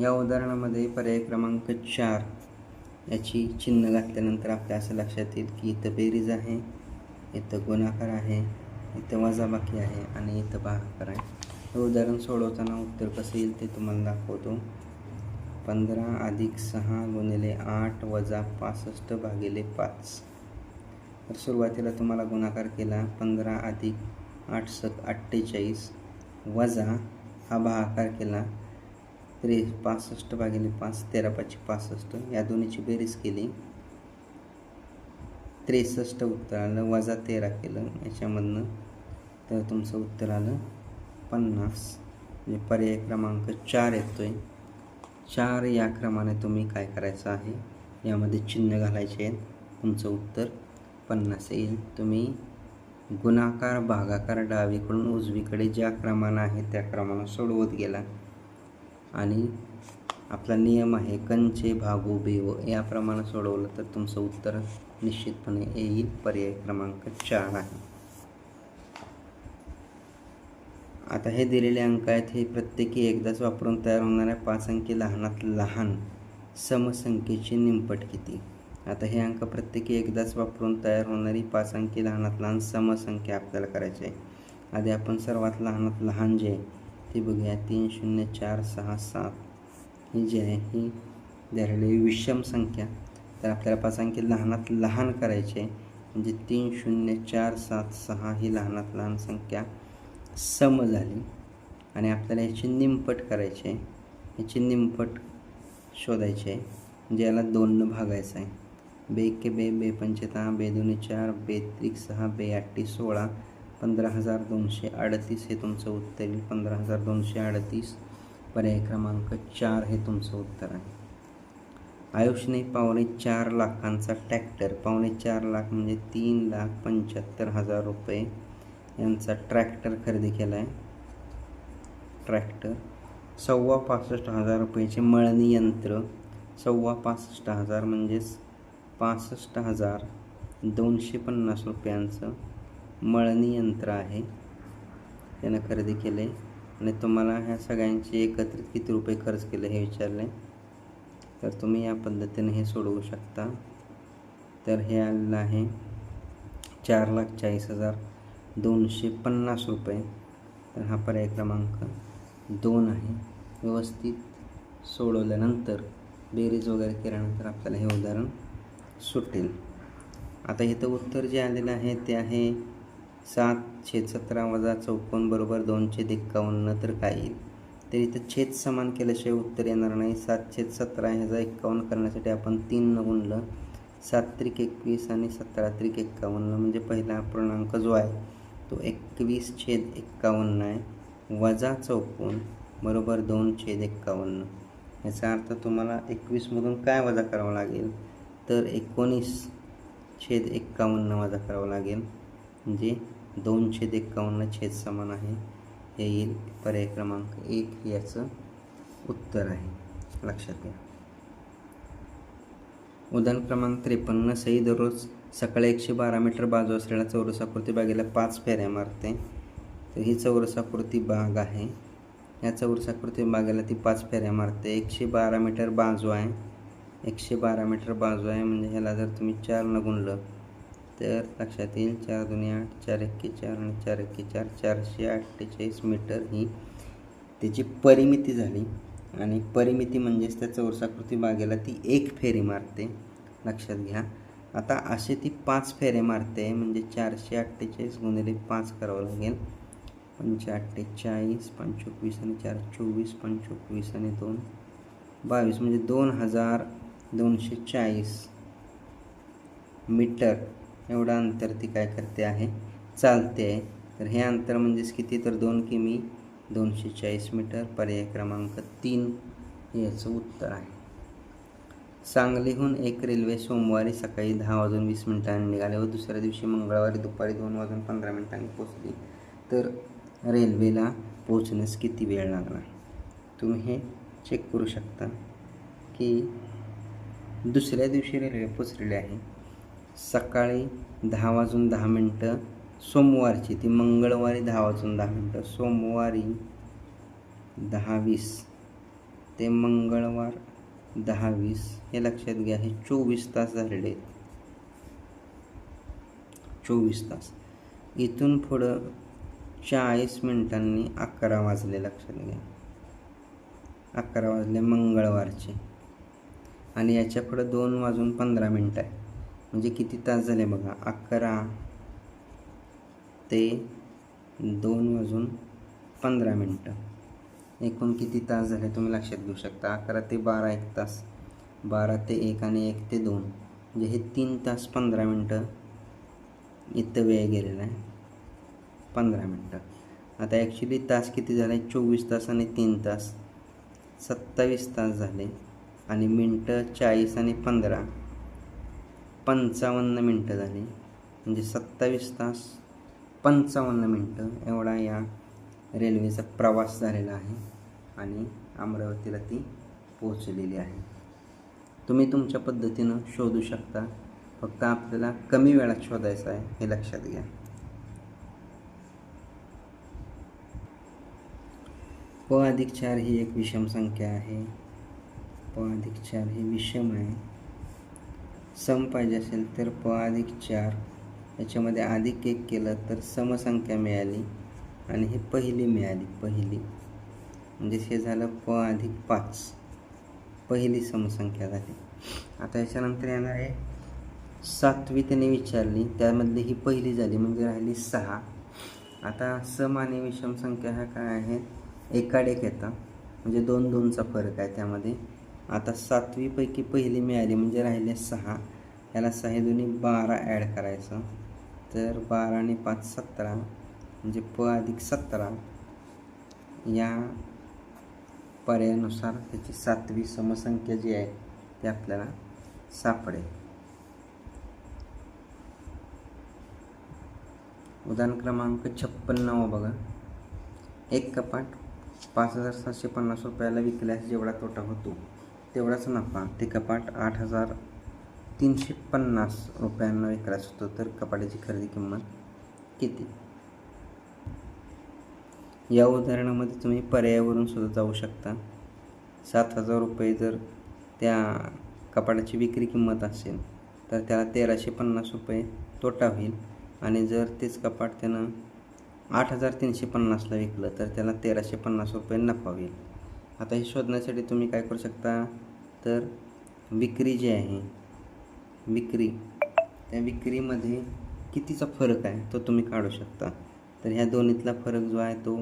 या उदाहरणामध्ये पर्याय क्रमांक चार याची चिन्ह घातल्यानंतर आपल्या असं लक्षात येईल की इथं बेरीज आहे इथं गुणाकार आहे इथं वजाबाकी आहे आणि इथं भागाकार आहे. हे उदाहरण सोडवताना उत्तर कसं येईल ते तुम्हाला दाखवतो. पंधरा अधिक सहा गुणिले आठ वजा पासष्ट भागिले पाच. तर सुरुवातीला तुम्हाला गुणाकार केला पंधरा अधिक आठ सक अठ्ठेचाळीस वजा हा भागाकार केला. त्रे पासष्ट भागिले पाच तेरा पाचशे पासष्ट. या दोन्हीची बेरीज केली. त्रेसष्ट उत्तर आलं वजा तेरा केलं. याच्यामधनं तर तुमचं उत्तर आलं पन्नास. म्हणजे पर्याय क्रमांक चार येतो आहे चार या क्रमाने तुम्ही काय करायचं आहे? यामध्ये चिन्ह घालायचे आहेत. तुमचं उत्तर पन्नास येईल. तुम्ही गुणाकार भागाकार डावीकडून उजवीकडे ज्या क्रमानं आहे त्या क्रमानं सोडवत गेला. आणि आपला नियम आहे कंचे भागो बेव. याप्रमाणे सोडवलं तर तुमचं उत्तर निश्चितपणे येईल पर्याय क्रमांक चार आहे. आता हे दिलेले अंक आहेत हे प्रत्येकी एकदाच वापरून तयार होणाऱ्या पाच अंकी लहानात लहान समसंख्येची निमपट किती? आता हे अंक प्रत्येकी एकदाच वापरून तयार होणारी पाच अंकी लहानात लहान समसंख्या आपल्याला करायची आहे. आधी आपण सर्वात लहानात लहान जे आहे ते बघूया. तीन शून्य चार सहा सात. ही जी आहे ही झालेली विषम संख्या. तर आपल्याला पाच अंकी लहानात लहान करायची आहे. म्हणजे तीन शून्य चार सात सहा ही लहानात लहान संख्या सम झाली. आणि आपल्याला ह्याची निमपट करायची आहे. ह्याची निमपट शोधायची आहे. म्हणजे याला दोननं भागायचं आहे. बे के बे बे पंचेता बे दोन्ही चार बे त्रिक सहा बे आठटी सोळा पंधरा हजार दोनशे अडतीस हे तुमचं उत्तर येईल पंधरा हजार दोनशे अडतीस पर्याय क्रमांक चार हे तुमचं उत्तर आहे. आयुषने पावणे चार लाखांचा ट्रॅक्टर पावणे चार लाख म्हणजे तीन लाख पंच्याहत्तर हजार रुपये यांचा ट्रॅक्टर खरेदी केला आहे ट्रॅक्टर सव्वा पासष्ट हजार रुपयाचे मळणी यंत्र सव्वा पासष्ट हजार म्हणजेच पासष्ट हजार दोनशे पन्नास रुपयांचं मळणी यंत्र आहे. त्यानं खरेदी केलं आहे आणि तुम्हाला ह्या सगळ्यांचे एकत्रित किती रुपये खर्च केले हे विचारले तर तुम्ही या पद्धतीने हे सोडवू शकता. तर हे आलेलं आहे चार लाख चाळीस हजार दोनशे पन्नास रुपये. तर हा पर्याय क्रमांक दोन आहे. व्यवस्थित सोडवल्यानंतर बेरीज वगैरे केल्यानंतर आपल्याला हे उदाहरण सुटेल. आता इथं उत्तर जे आलेलं आहे ते आहे सात छेद सतरा वजा चौकोन बरोबर दोन छेद एक्कावन्न तर काय येईल? तर इथं छेद समान केल्याशिवाय उत्तर येणार नाही. सात छेद सतरा ह्याचा एक्कावन्न करण्यासाठी आपण तीन न गुणलं सात त्रिक एकवीस आणि सतरा त्रिक एक्कावन्न. म्हणजे पहिला पूर्णांक जो आहे तो एकवीस छेद एक्कावन्न आहे वजा चौकोन बरोबर दोन छेद एक्कावन्न. याचा अर्थ तुम्हाला एकवीसमधून काय वजा करावं लागेल? तर एकोणीस छेद एक्कावन्न वजा करावं लागेल. म्हणजे दोन छेद एक्कावन्न छेद समान आहे. हे येईल पर्याय क्रमांक एक याचं उत्तर आहे. लक्षात घ्या. उदाहरण क्रमांक त्रेपन्न सई दररोज सकाळी एकशे बारा मीटर बाजू असलेल्या चौरसाकृती बागेला पाच फेऱ्या मारते. तर ही चौरसाकृती बाग आहे. या चौरसाकृती बागेला ती पाच फेऱ्या मारते. एकशे बारा मीटर बाजू आहे. एकशे बारा मीटर बाजू आहे. म्हणजे ह्याला जर तुम्ही चारनं गुणलं तर लक्षात येईल चार दोन्ही आठ चार एक्के चार आणि चार एक्के चार चारशे अठ्ठेचाळीस मीटर ही त्याची परिमिती झाली. आणि परिमिती म्हणजेच त्या चौरसाकृती बागेला ती एक फेरी मारते. लक्षात घ्या. आता असे ती पाच फेरे मारते म्हणजे चारशे अठ्ठेचाळीस गुणिले पाच करावं लागेल. पंच अठ्ठेचाळीस पंचोवीस आणि चार चोवीस पंचोवीस आणि दोन बावीस म्हणजे दोन हजार दोनशे चाळीस मीटर. एवढं अंतर ती काय करते आहे? चालते आहे. तर हे अंतर म्हणजेच किती? तर दोन किमी दोनशे चाळीस मीटर पर्याय क्रमांक तीन याचं उत्तर आहे. सांगलीहून एक रेल्वे सोमवारी सकाळी दहा वाजून वीस मिनिटांनी निघाले व दुसऱ्या दिवशी मंगळवारी दुपारी दोन वाजून पंधरा मिनिटांनी पोचली तर रेल्वेला पोचण्यास किती वेळ लागला तुम्ही हे चेक करू शकता की दुसऱ्या दिवशी रेल्वे पोचलेली आहे. सकाळी दहा वाजून दहा मिनटं सोमवारची ती मंगळवारी दहा वाजून दहा मिनटं सोमवारी दहा वीस ते मंगळवार दहा वीस हे लक्षात घ्या हे चोवीस तास झालेले आहेत. चोवीस तास. इथून पुढं चाळीस मिनिटांनी अकरा वाजले लक्षात घ्या. अकरा वाजले मंगळवारचे. आणि याच्या पुढं दोन वाजून पंधरा मिनटं आहे म्हणजे किती तास झाले बघा? अकरा ते दोन वाजून पंधरा मिनटं. एकूण किती तास झाले तुम्ही लक्षात घेऊ शकता? अकरा ते बारा एक तास. बारा ते एक आणि एक ते दोन. म्हणजे हे तीन तास पंधरा मिनटं इथं वेळ गेलेला आहे. पंधरा मिनटं. आता ॲक्च्युली तास किती झाले? चोवीस तास आणि तीन तास. सत्तावीस तास झाले आणि मिनटं चाळीस आणि पंधरा. पंचावन्न मिनटं झाली. म्हणजे सत्तावीस तास पंचावन्न मिनटं एवढा या रेल्वेचा प्रवास झालेला आहे आणि अमरावतीला ती पोचलेली आहे. तुम्ही तुमच्या पद्धतीनं शोधू शकता. फक्त आपल्याला कमी वेळात शोधायचं आहे हे लक्षात घ्या. प अधिक चार ही एक विषम संख्या आहे. प अधिक चार ही विषम आहे. सम पाहिजे असेल तर प अधिक चार. याच्यामध्ये अधिक एक केलं तर समसंख्या मिळाली आणि हे पहिली मिळाली पहिली. म्हणजे हे झालं प अधिक पाच. पहिली समसंख्या झाली. आता याच्यानंतर येणार आहे सातवी त्याने विचारली त्यामधली ही पहिली झाली म्हणजे राहिली सहा. आता सम आणि विषम संख्या ह्या काय आहेत? एकाडेक येतं. म्हणजे दोन दोनचा फरक आहे त्यामध्ये. आता सातवीपैकी पहिली मिळाली म्हणजे राहिले सहा. याला सहा दोन्ही बारा ॲड करायचं. तर बारा आणि पाच सतरा म्हणजे प अधिक सतरा. या पर्यायानुसार त्याची सातवी समसंख्या जी आहे ती आपल्याला सापडेल. उदाहरण क्रमांक छप्पन्न बघा. एक कपाट पाच हजार सातशे पन्नास रुपयाला विकल्यास जेवढा तोटा होतो तेवढाच नफा ते कपाट आठ हजार तीनशे पन्नास रुपयांना विकायचं होतं तर कपाटाची खरेदी किंमत किती? या उदाहरणामध्ये तुम्ही पर्यायावरून सुद्धा जाऊ शकता. सात हजार रुपये जर त्या कपाटाची विक्री किंमत असेल तर त्याला तेराशे पन्नास रुपये तोटा होईल. आणि जर तेच कपाट त्यानं आठ हजार तीनशे पन्नासला विकलं तर त्याला तेराशे पन्नास रुपये नफा होईल. आता हे शोधण्यासाठी तुम्ही काय करू शकता? तर विक्री जी आहे विक्री त्या विक्रीमध्ये कितीचा फरक आहे तो तुम्ही काढू शकता. तर ह्या दोन्हीतला फरक जो आहे तो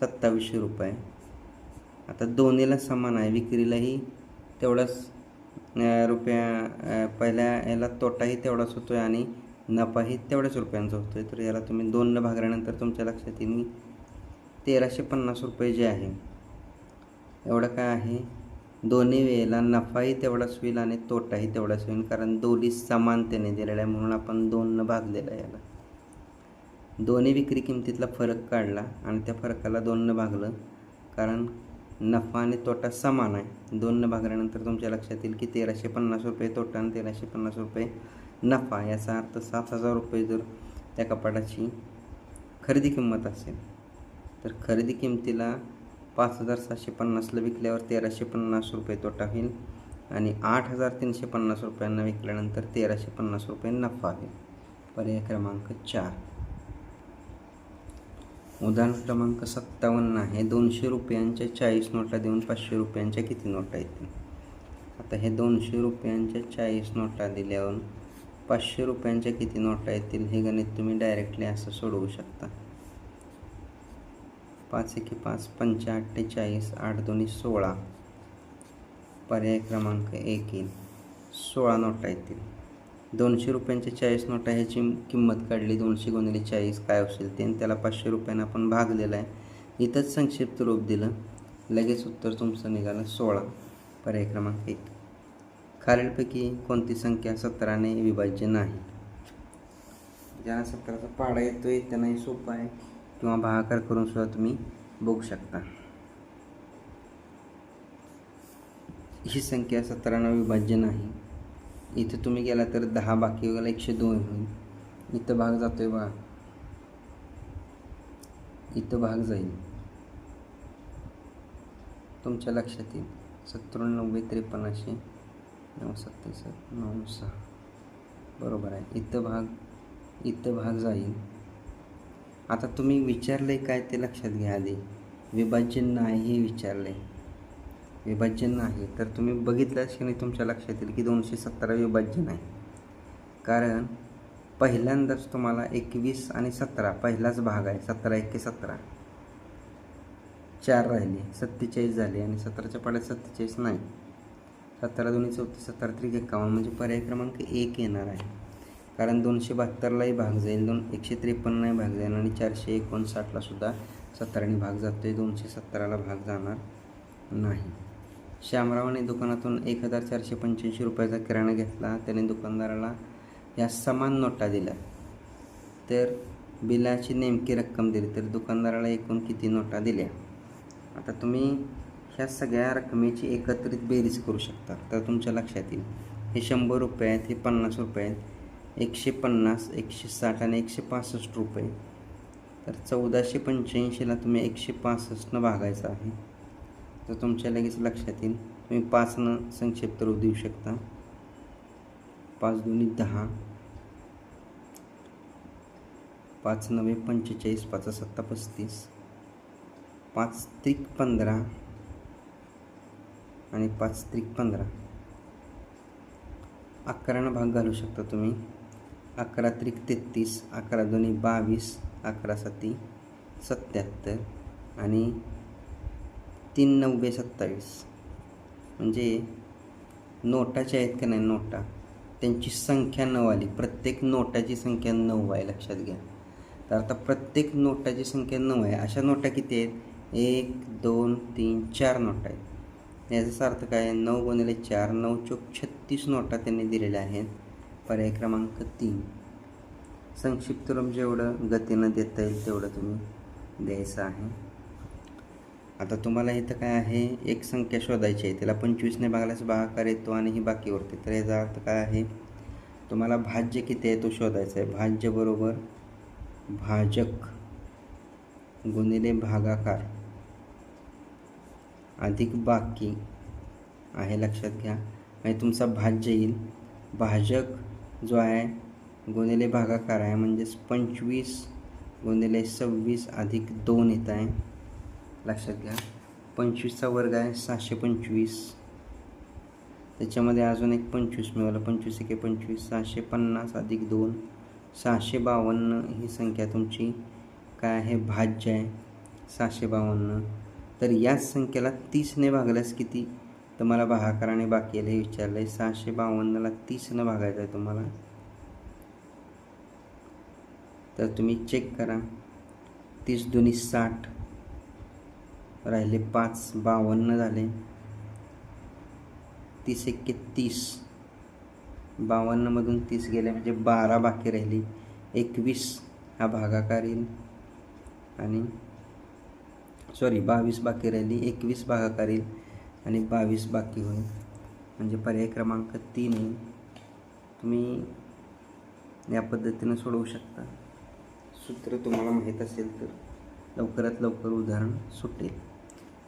सत्तावीसशे रुपये. आता दोन्हीला समान आहे विक्रीलाही तेवढाच रुपया पहिल्या याला तोटाही तेवढाच होतो आहे आणि नफाही तेवढ्याच रुपयांचा होतो आहे तर याला तुम्ही दोननं भागल्यानंतर तुमच्या लक्षात येईल. तेराशे पन्नास रुपये जे आहे एवढं काय आहे? दोन्ही वेळेला नफाही तेवढाच होईल आणि तोटाही तेवढाच होईल कारण दोन्ही समानतेने दिलेला आहे म्हणून आपण दोननं भागलेलं आहे याला. दोन्ही विक्री किमतीतला फरक काढला आणि त्या फरकाला दोननं भागलं कारण नफा आणि तोटा समान आहे. दोननं भागल्यानंतर तुमच्या लक्षात येईल की तेराशे पन्नास रुपये तोटा आणि तेराशे पन्नास रुपये नफा याचा अर्थ सात हजार रुपये जर त्या कपाटाची खरेदी किंमत असेल तर खरेदी किमतीला पाच हजार सातशे पन्नासला विकल्यावर तेराशे पन्नास रुपये तोटा होईल आणि आठ हजार तीनशे पन्नास रुपयांना विकल्यानंतर तेराशे पन्नास रुपये नफा होईल. पर्याय क्रमांक चार. उदाहरण क्रमांक सत्तावन्न आहे. दोनशे रुपयांच्या चाळीस नोटा देऊन पाचशे रुपयांच्या किती नोटा येतील? आता हे दोनशे रुपयांच्या चाळीस नोटा दिल्यावर पाचशे रुपयांच्या किती नोटा येतील हे गणित तुम्ही डायरेक्टली असं सोडवू शकता. पाच एके पाच पंचा अठ्ठेचाळीस आठ दोन्ही सोळा. पर्याय क्रमांक एक येईल. सोळा नोटा येतील. दोनशे रुपयांच्या चाळीस नोटा ह्याची किंमत काढली दोनशे गुणिले चाळीस काय असेल ते आणि त्याला पाचशे रुपयानं आपण भागलेला आहे. इथंच संक्षिप्त रूप दिलं. लगेच उत्तर तुमचं निघालं सोळा. पर्याय क्रमांक एक. खालीलपैकी कोणती संख्या सतराने विभाज्य नाही? ज्यांना सतराचा पाडा येतोय त्यांनाही सोपं आहे. किंवा भागाकार करून सुद्धा तुम्ही बघू शकता. ही संख्या सतरानं विभाज्य नाही. इथं तुम्ही गेला तर दहा बाकी वगैरे एकशे दोन होईल. इथं भाग जातो आहे बघा. इथं भाग जाईल. तुमच्या लक्षात येईल. सत्त्याण्णव नव्वद त्रेपन्नशे नऊ सत्तीस नऊ सहा. बरोबर आहे. इथं भाग इथं भाग जाईल. आता तुम्ही विचारले काय ते लक्षात घ्या आधी. विभाजन नाही विचारले. विभाजन नाही. तर तुम्ही बघितल्या की तुमच्या लक्षात येईल की दोनशे सतरा विभाज्य नाही. कारण पहिल्यांदाच तुम्हाला एकवीस आणि सतरा पहिलाच भाग आहे. सतरा एके सतरा. चार राहिले. सत्तेचाळीस झाले आणि सतराच्या पाड्यात सत्तेचाळीस नाही. सतरा दोन्ही चौतीस सतरा त्रिक एकावन्न म्हणजे पर्याय क्रमांक एक येणार आहे. कारण दोनशे बहात्तरलाही भाग जाईल दोन एकशे त्रेपन्नलाही भाग जाईल आणि चारशे एकोणसाठला सुद्धा सत्तराने भाग जातो आहे दोनशे सत्तराला भाग जाणार नाही. श्यामरावाने दुकानातून एक हजार चारशे पंच्याऐंशी रुपयाचा किराणा घेतला त्याने दुकानदाराला या समान नोटा दिल्या. तर बिलाची नेमकी रक्कम दिली तर दुकानदाराला एकूण किती नोटा दिल्या? आता तुम्ही ह्या सगळ्या रकमेची एकत्रित बेरीज करू शकता. तर तुमच्या लक्षात येईल हे शंभर रुपये आहेत हे पन्नास रुपये आहेत एकशे पन्नास एकशे साठ आणि एकशे पासष्ट रुपये. तर चौदाशे पंच्याऐंशीला तुम्ही एकशे पासष्टनं भागायचं आहे. तर तुमच्या लगेच लक्षात येईल. तुम्ही पाचनं संक्षिप्त रूप देऊ शकता. पाच दोन्ही दहा. पाच नव्हे पंचेचाळीस पाच सत्ता पस्तीस. पाच त्रिक पंधरा. आणि पाच त्रिक पंधरा. अकरानं भाग घालू शकता तुम्ही. अकरा त्रिक तेहतीस अकरा दोन्ही बावीस अकरा साती सत्याहत्तर आणि तीन नव्वे सत्तावीस. म्हणजे नोटाच्या आहेत का नाही नोटा? त्यांची संख्या नऊ आली. प्रत्येक नोटाची संख्या नऊ आहे लक्षात घ्या. तर आता प्रत्येक नोटाची संख्या नऊ आहे. अशा नोटा किती आहेत? एक दोन तीन चार नोटा आहेत. याचा अर्थ काय? आहे नऊ गुणिले चार नऊ चोक छत्तीस नोटा त्यांनी दिलेल्या आहेत. पर्याय क्रमांक तीन. संक्षिप्त रूप जेवढं गतीनं देता येईल तेवढं तुम्ही द्यायचं आहे. आता तुम्हाला इथं काय आहे? एक संख्या शोधायची आहे. त्याला पंचवीसने भागल्यास भागाकार येतो आणि ही बाकी उरते. तर याचा अर्थ काय आहे? तुम्हाला भाज्य किती आहे तो शोधायचा आहे. भाज्य बरोबर भाजक गुणिले भागाकार अधिक बाकी आहे. लक्षात घ्या. आणि तुमचा भाज्य येईल भाजक जो आहे गुणिले भागाकार आहे म्हणजेच पंचवीस गुणिले सव्वीस अधिक दोन येत आहे. लक्षात घ्या. पंचवीसचा वर्ग आहे सहाशे पंचवीस. त्याच्यामध्ये अजून एक पंचवीस मिळालं. पंचवीस एके पंचवीस सहाशे पन्नास अधिक दोन. सहाशे बावन्न ही संख्या तुमची काय आहे? भाज्य आहे. सहाशे बावन्न. तर याच संख्येला तीसने भागल्यास किती? तर मला भागाकाराने बाकी हे विचारलं आहे सहाशे बावन्नला तीसनं भागायचं आहे तुम्हाला. तर तुम्ही चेक करा. तीस दोन्ही साठ राहिले पाच बावन्न झाले. तीस एक्के तीस. बावन्नमधून तीस गेले म्हणजे बारा बाकी राहिली. एकवीस हा भागाकार येईल. आणि सॉरी बावीस बाकी राहिली. एकवीस भागाकार येईल. आणि बावीस बाकी होईल. म्हणजे पर्याय क्रमांक तीन येईल तुम्ही या पद्धतीनं सोडवू शकता. सूत्र तुम्हाला माहीत असेल तर लवकरात लवकर उदाहरण सुटेल.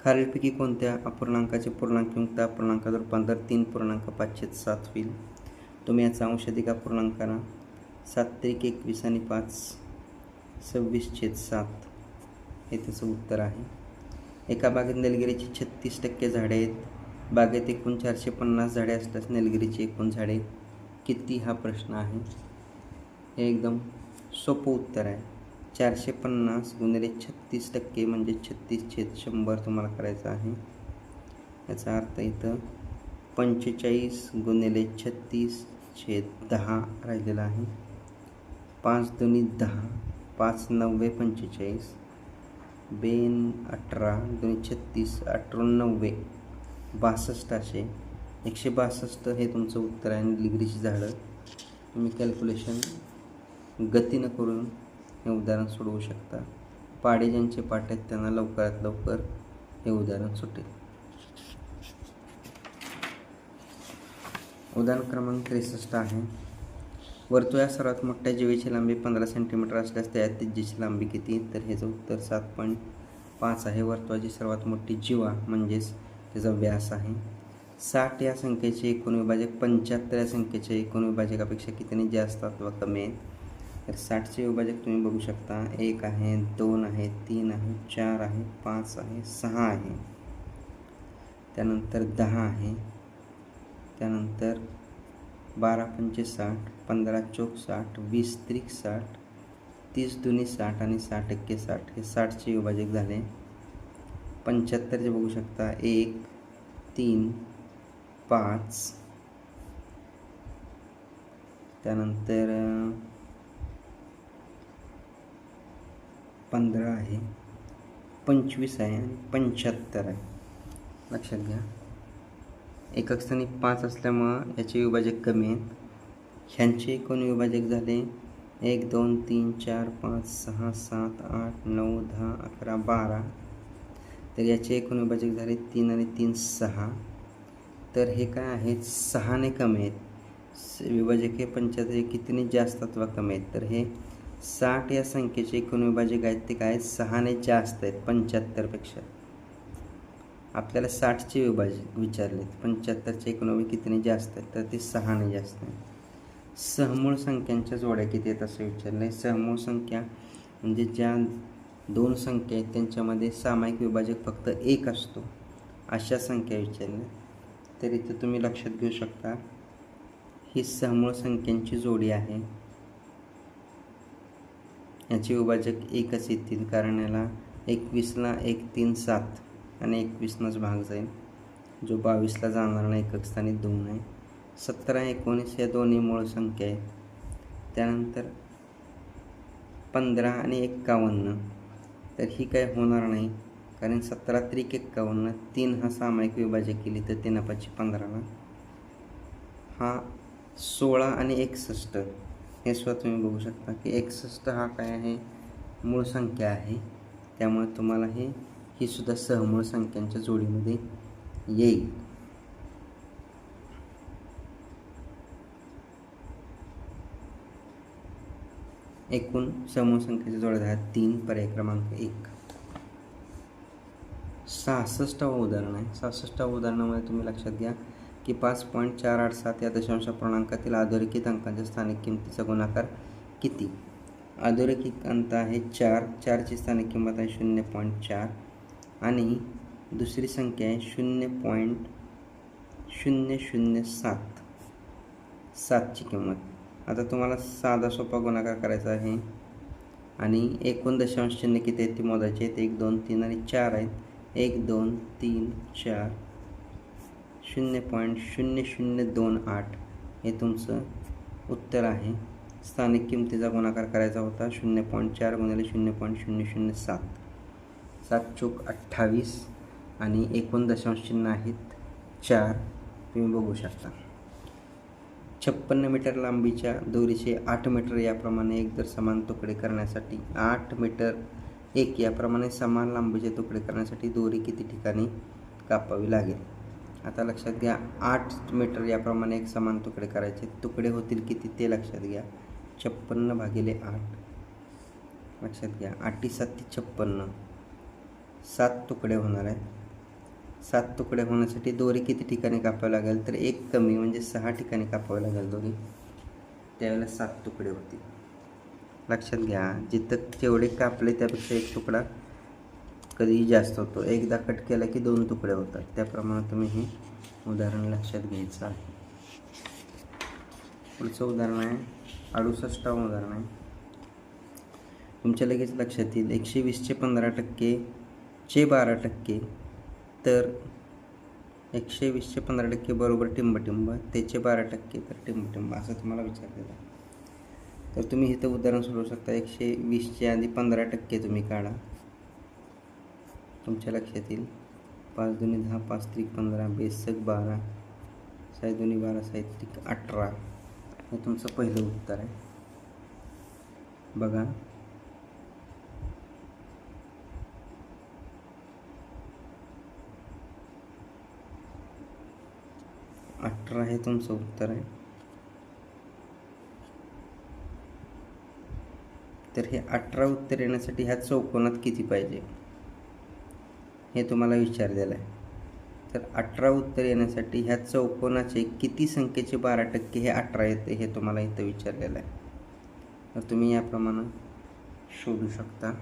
खालीलपैकी कोणत्या अपूर्णांकाचे पूर्णांकयुक्त अपूर्णांकात रूपांतर तीन पूर्णांक पाचशे सात होईल? तुम्ही याचा अंशधिक अपूर्णांकाला सात त्रिक एकवीस आणि पाच सव्वीस छेद सात हे त्याचं उत्तर आहे. एका बागेत निलगिरीची छत्तीस टक्के झाडे आहेत. बागेत एकूण चारशे पन्नास झाडे असल्यास निलगिरीची एकूण झाडे किती हा प्रश्न आहे? हे एकदम सोपं उत्तर आहे. चारशे पन्नास गुणिले छत्तीस टक्के म्हणजे छत्तीस छेद शंभर तुम्हाला करायचं आहे. याचा अर्थ इथं पंचेचाळीस गुणिले छत्तीस छेद दहा राहिलेला आहे. पाच दोन्ही दहा पाच नव्वे पंचेचाळीस. बेन अठरा दोन छत्तीस अठरा बासष्ट असे. एकशे बासष्ट हे तुमचं उत्तर आहे डिग्रीची झाडं. तुम्ही कॅल्क्युलेशन गतीनं करून हे उदाहरण सोडवू शकता. पाडे ज्यांचे पाठ आहेत त्यांना लवकरात लवकर हे उदाहरण सुटेल. उदाहरण क्रमांक त्रेसष्ट आहे. वर्तुळा सर्वात मोठ्या जीवेची लांबी पंधरा सेंटीमीटर असल्यास त्या त्रिज्येची लांबी किती? तर ह्याचं उत्तर सात पॉईंट पाच आहे. वर्तुळाची सर्वात मोठी जीवा म्हणजेच त्याचा व्यास आहे. साठ या संख्येचे एकूण विभाजक पंच्याहत्तर या संख्येच्या एकूण विभाजकापेक्षा कितीने जास्त अथवा कमी आहेत? तर साठचे विभाजक तुम्ही बघू शकता. एक आहे दोन आहे तीन आहे चार आहे पाच आहे सहा आहे. त्यानंतर दहा आहे. त्यानंतर बारा पंचे साठ पंधरा चौक साठ वीस त्रिक साठ तीस दुनी साठ आणि साठ एक्के साठ हे साठचे विभाजक झाले. पंच्याहत्तरचे बघू शकता. एक तीन पाच. त्यानंतर पंधरा आहे. पंचवीस आहे आणि पंच्याहत्तर आहे. लक्षात घ्या. एकक स्थानी पाच असल्यामुळं याचे विभाजक कमी आहेत. ह्यांचे एकूण विभाजक झाले एक दोन तीन चार पाच सहा सात आठ नऊ दहा अकरा बारा. तर याचे एकूण विभाजक झाले तीन आणि तीन सहा. तर हे काय आहेत? सहाने कमी आहेत. स- विभाजक हे पंच्याहत्तर हे कितीने जास्त अथवा कमी आहेत? तर हे साठ या संख्येचे एकूण विभाजक आहेत. ते काय आहेत? सहाने जास्त आहेत पंच्याहत्तरपेक्षा. आपल्याला साठचे विभाजक विचारले पंच्याहत्तरचे एकोणवी कितीने जास्त आहेत तर ते सहाने जास्त आहेत सहमूळ संख्यांच्या जोड्या किती आहेत असं विचारलं आहे सहमूळ संख्या म्हणजे ज्या दोन संख्या आहेत त्यांच्यामध्ये सामायिक विभाजक फक्त एक असतो अशा संख्या विचारल्या. तर इथं तुम्ही लक्षात घेऊ शकता ही सहमूळ संख्यांची जोडी आहे. याचे विभाजक एकच येतील कारण याला एकवीसला एक तीन सात. आणि एकवीसनंच भाग जाईल. जो बावीसला जाणार नाही एकक स्थानी दोन आहे सतरा एकोणीस या दोन्ही मूळ संख्या आहेत. त्यानंतर पंधरा आणि एक्कावन्न. तर ही काय होणार नाही कारण सतरा त्रिक एक्कावन्न तीन हा सामायिक विभाजक केली तर तीन पाचशे पंधराला हा सोळा आणि एकसष्ट. हे सुद्धा तुम्ही बघू शकता की एकसष्ट हा काय आहे? मूळ संख्या आहे. त्यामुळे तुम्हाला हे ही सुद्धा सहमूळ संख्यांच्या जोडीमध्ये येईल. एकूण समूह संख्येच्या जोड्या आहेत तीन पर्याय क्रमांक एक. सहासष्टावं उदाहरण आहे. सहासष्टावं उदाहरणामध्ये तुम्ही लक्षात घ्या की पाच पॉईंट चार आठ सात या दशांश पूर्णांकातील अधोरेखित अंकांच्या स्थानिक किमतीचा गुणाकार किती? अधोरेखित अंत आहे चार. चारची स्थानिक किंमत आहे शून्य पॉईंट चार. आणि दुसरी संख्या आहे शून्य पॉईंट शून्य शून्य सात. सातची किंमत. आता तुम्हाला साधा सोपा गुणाकार करायचा आहे. आणि एकूण दशांश चिन्ह किती आहेत? ती मोजायची आहेत. एक दोन तीन आणि चार आहेत. एक दोन तीन चार. शून्य पॉईंट शून्य शून्य दोन आठ हे तुमचं उत्तर आहे. स्थानिक किमतीचा गुणाकार करायचा होता. शून्य पॉईंट चार गुणिले शून्य पॉईंट शून्य शून्य सात. सात चौक अठ्ठावीस आणि एकूण दशांश चिन्ह आहेत. चार तुम्ही बघू शकता. छप्पन्न मीटर लांबीच्या दोरीचे आठ मीटर याप्रमाणे एक दर समान तुकडे करण्यासाठी आठ मीटर एक याप्रमाणे समान लांबीचे तुकडे करण्यासाठी दोरी किती ठिकाणी कापावी लागेल? आता लक्षात घ्या आठ मीटर याप्रमाणे एक समान तुकडे करायचे. तुकडे होतील किती ते लक्षात घ्या. छप्पन्न भागिले आठ. लक्षात घ्या आठी साती छप्पन्न. सात तुकडे होणार आहेत. सात तुकडे होण्यासाठी दोरी किती ठिकाणी कापावी लागेल? तर एक कमी म्हणजे सहा ठिकाणी कापावी लागेल दोरी. त्यावेळेला सात तुकडे होतील. लक्षात घ्या जिथं जेवढे कापले त्यापेक्षा एक तुकडा कधीही जास्त होतो. एकदा कट केला की दोन तुकडे होतात. त्याप्रमाणे तुम्ही हे उदाहरण लक्षात घ्यायचं आहे. पुढचं उदाहरण आहे. अडुसष्टावं उदाहरण आहे. तुमच्या लगेच लक्षात येईल. एकशे वीसचे पंधरा टक्के चे बारा टक्के. तर एकशे वीसचे पंधरा टक्के बरोबर टिंबटिंब त्याचे बारा टक्के तर टिंबटिंब असं तुम्हाला विचारलेलं तर तुम्ही इथं उदाहरण सोडवू शकता. एकशे वीसचे आधी पंधरा टक्के तुम्ही काढा. तुमच्या लक्षात येईल. पाच दोन्ही दहा पाच त्रिक पंधरा बेसक बारा साय दोन्ही बारा साय त्रिक अठरा. हे तुमचं पहिलं उत्तर आहे. बघा. अठरा हे तुमचं उत्तर आहे. तर हे अठरा उत्तर येण्यासाठी ह्या चौकोनात किती पाहिजे? हे तुम्हाला विचारलेलं आहे. तर अठरा उत्तर येण्यासाठी ह्या चौकोनाचे किती संख्येचे बारा टक्के हे अठरा येते हे तुम्हाला इथं विचारलेलं आहे. तर तुम्ही याप्रमाणे शोधू शकता.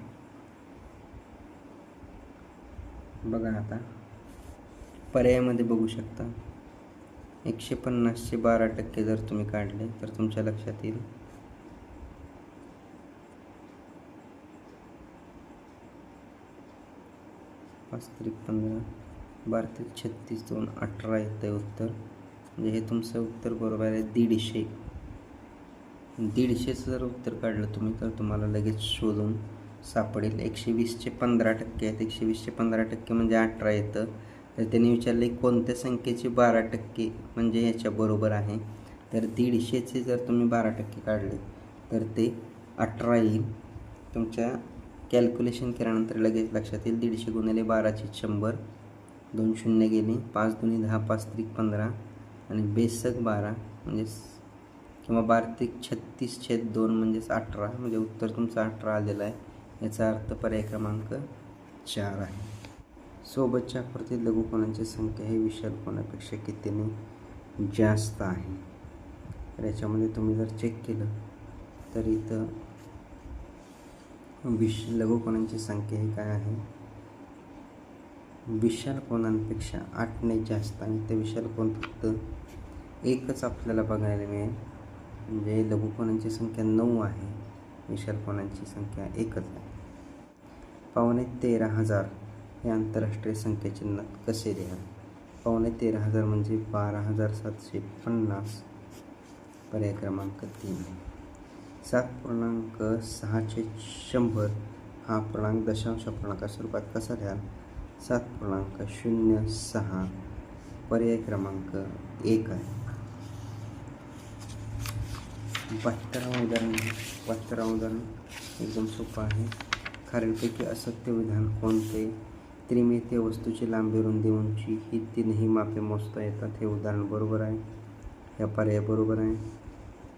बघा आता. पर्यायामध्ये बघू शकता. एकशे पन्नासचे बारा टक्के जर तुम्ही काढले तर तुमच्या लक्षात येईल. पाच त्रिक पंधरा बारा त्रिक छत्तीस दोन अठरा येतं आहे उत्तर. म्हणजे हे तुमचं उत्तर बरोबर आहे दीडशे. दीडशेचं जर उत्तर काढलं तुम्ही तर तुम्हाला लगेच शोधून सापडेल. एकशे वीसचे पंधरा टक्के आहेत. एकशे वीसचे पंधरा टक्के म्हणजे अठरा येतं. तर त्यांनी विचारले कोणत्या संख्येचे बारा टक्के म्हणजे याच्या बरोबर आहे? तर दीडशेचे जर तुम्ही बारा टक्के काढले तर ते अठरा येईल. तुमच्या कॅल्क्युलेशन केल्यानंतर लगेच लक्षात येईल दीडशे गुणिले बाराचे शंभर दोन शून्य गेले पाच दोन्ही दहा पाच त्रिक पंधरा आणि बेसक बारा म्हणजेच किंवा बारा त्रिक छत्तीस छेद दोन म्हणजेच अठरा म्हणजे उत्तर तुमचं अठरा आलेलं आहे. याचा अर्थ पर्याय क्रमांक चार आहे. सोबतच्या आकृतीत लघुकोणांची संख्या ही विशाल कोणापेक्षा कितीने जास्त आहे? तर याच्यामध्ये तुम्ही जर चेक केलं तर इथं विश लघुकोणांची संख्या ही काय आहे? विशाल कोणांपेक्षा आठने जास्त आणि ते विशाल कोण फक्त एकच आपल्याला बघायला मिळेल. म्हणजे लघुकोणांची संख्या नऊ आहे विशाल कोणांची संख्या एकच आहे. पावणे तेरा हजार. हे आंतरराष्ट्रीय संख्याचिन्ह कसे लिहा पावणे तेरा हजार म्हणजे बारा हजार सातशे पन्नास पर्याय क्रमांक तीन. सात पूर्णांक सहाशे शंभर हा पूर्णांक दशांश पूर्णांका स्वरूपात कसा द्याल सात पूर्णांक शून्य सहा पर्याय क्रमांक एक आहे. बहात्तरावं उदाहरण बहात्तरावं उदाहरण एकदम सोपं आहे. खालीलपैकी असत्य विधान कोणते? त्रिमितीय वस्तूची लांबी रुंदी उंची ही तीनही मापे मोजता येतात हे उदाहरण बरोबर आहे. ह्या पर्याय बरोबर आहे.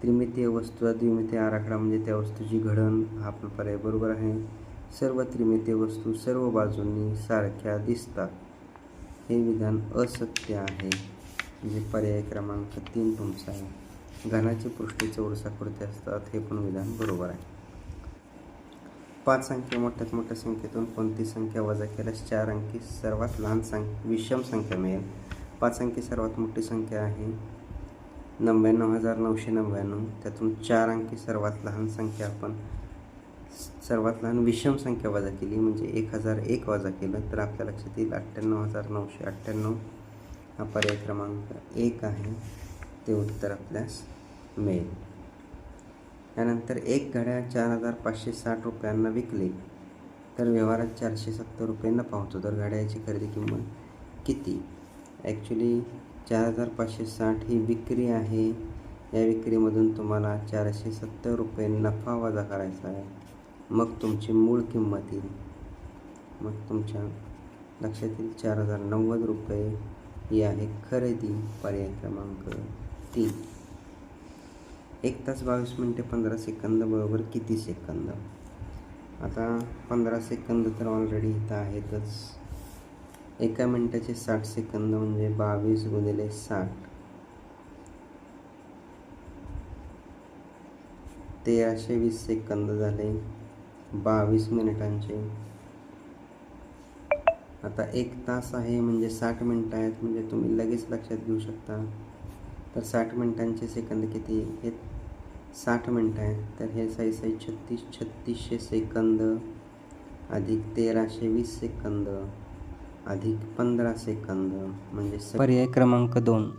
त्रिमितीय वस्तूचा द्विमितीय आराखडा म्हणजे त्या वस्तूची घडण हा पण पर्याय बरोबर आहे. सर्व त्रिमितीय वस्तू सर्व बाजूंनी सारख्या दिसतात. हे विधान असत्य आहे. म्हणजे पर्याय क्रमांक तीन तुमचा आहे. घनाचे पृष्ठे चौरसाकृती असतात हे पण विधान बरोबर आहे. पाच अंकी मोठ्यात मोठ्या संख्येतून कोणती संख्या वजा केल्यास चार अंकी सर्वात लहान संख्या विषम संख्या मिळेल? पाच अंकी सर्वात मोठी संख्या आहे नव्याण्णव हजार नऊशे नव्याण्णव. त्यातून चार अंकी सर्वात लहान संख्या आपण सर्वात लहान विषम संख्या वजा केली म्हणजे एक हजार एक वजा केलं तर आपल्या लक्षात येईल अठ्ठ्याण्णव हजार नऊशे अठ्ठ्याण्णव हा पर्याय क्रमांक एक आहे. ते उत्तर आपल्यास मिळेल. त्यानंतर एक घड्याळ चार हजार पाचशे साठ रुपयांना विकले. तर व्यवहारात चारशे सत्तर रुपये नफा होतो तर घड्याळाची खरेदी किंमत किती? ॲक्च्युली चार हजार पाचशे साठ ही विक्री आहे. या विक्रीमधून तुम्हाला चारशे सत्तर रुपये नफा वजा करायचा आहे. मग तुमची मूळ किंमत येईल. मग तुमच्या लक्षात येईल चार हजार नव्वद रुपये ही आहे खरेदी पर्याय क्रमांक तीन. एक तास बावीस मिनटे पंधरा सेकंद बरोबर किती सेकंद? आता पंधरा सेकंद तर ऑलरेडी इथं आहेतच. एका मिनटाचे साठ सेकंद म्हणजे बावीस गुणिले साठ. तेराशे वीस सेकंद झाले. बावीस मिनिटांचे. आता एक तास आहे म्हणजे साठ मिनटं आहेत म्हणजे तुम्ही लगेच लक्षात घेऊ शकता. तर साठ मिनटांचे सेकंद किती हे साठ मिनटं आहेत तर हे साई साई छत्तीस छत्तीसशे सेकंद. अधिक तेराशे वीस सेकंद. अधिक पंधरा सेकंद. म्हणजे पर्याय क्रमांक दोन.